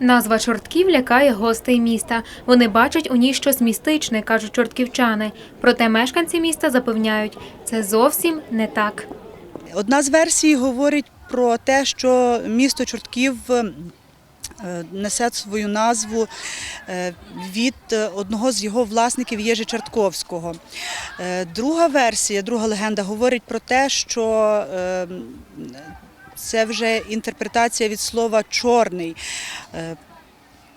Назва чортків лякає гостей міста. Вони бачать у ній щось містичне, кажуть чортківчани. Проте мешканці міста запевняють, це зовсім не так. Одна з версій говорить про те, що місто Чортків е, несе свою назву е, від одного з його власників Єжи Чортковського. Е, Друга версія, друга легенда говорить про те, що це вже інтерпретація від слова чорний. Е,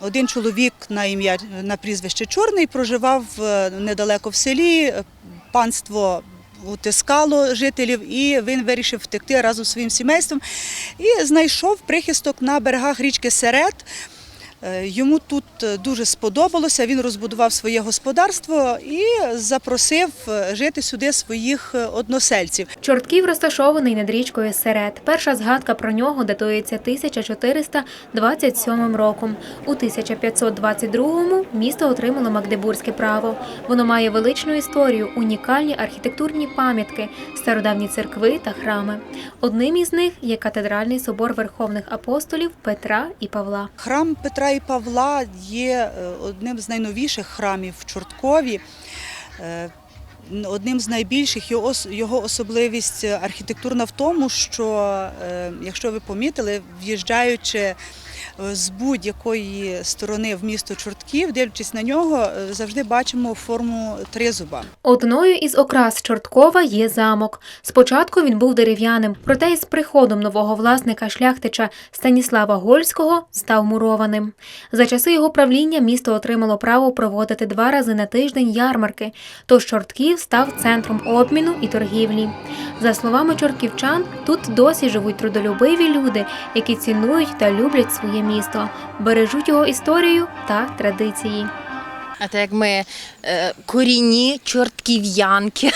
Один чоловік на ім'я на прізвище Чорний проживав е, недалеко в селі. Панство утискало жителів, і він вирішив втекти разом зі своїм сімейством і знайшов прихисток на берегах річки Серед. Е, Йому тут е, дуже сподобалося. Він розбудував своє господарство і запросив е, жити сюди своїх односельців. Чортків розташований над річкою Серед. Перша згадка про нього датується 1427 роком. У 1522-му місто отримало Магдебурзьке право. Воно має величну історію, унікальні архітектурні пам'ятки, стародавні церкви та храми. Одним із них є катедральний собор Верховних апостолів Петра і Павла. Храм Петра і Павла є е, одним з найновіших храмів в Чорткові. Е, Одним з найбільших його особливість е, архітектурна в тому, що, якщо ви помітили, в'їжджаючи з будь-якої сторони в місто Чортків, дивлячись на нього, е, завжди бачимо форму тризуба. Одною із окрас Чорткова є замок. Спочатку він був дерев'яним, проте із приходом нового власника шляхтича Станіслава Гольського став мурованим. За часи його правління місто отримало право проводити два рази на тиждень ярмарки, тож Чортків став центром обміну і торгівлі. За словами чортківчан, тут досі живуть трудолюбиві люди, які цінують та люблять своє місто, бережуть його історію та традиції. А так як ми е, корінні чортків'янки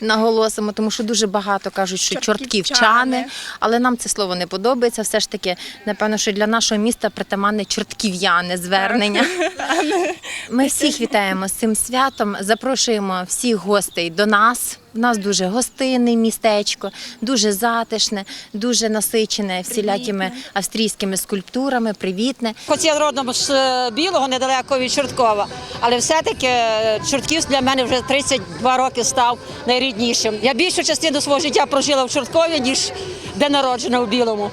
наголосимо, тому що дуже багато кажуть, що чортківчани, але нам це слово не подобається. Все ж таки, напевно, що для нашого міста притаманне чортків'яне звернення. Ми всіх вітаємо з цим святом, запрошуємо всіх гостей до нас. У нас дуже гостинне містечко, дуже затишне, дуже насичене всілякими австрійськими скульптурами, привітне. Хоч я родом з е, Білого, недалеко від Чорткова, але все-таки е, Чортків для мене вже 32 роки став найріднішим. Я більшу частину свого життя прожила в Чорткові, ніж де народжена у Білому.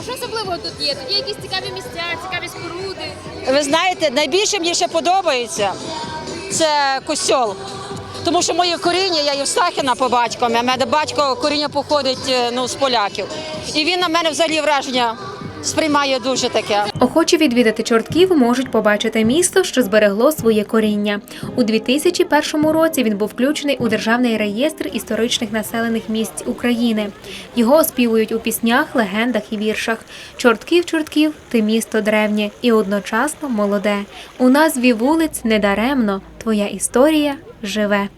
А що особливого тут є? Тут є якісь цікаві місця, цікаві споруди. Ви знаєте, найбільше мені ще подобається це костьол. Тому що моє коріння, я Євстахіна по батькові, а мене батько коріння походить е, ну, з поляків. І він на мене взагалі враження сприймає дуже таке. Охочі відвідати чортків можуть побачити місто, що зберегло своє коріння. У 2001 році він був включений у державний реєстр історичних населених місць України. Його оспівують у піснях, легендах і віршах. Чортків, чортків, ти місто древнє і одночасно молоде. У назві вулиць недаремно твоя історія живе.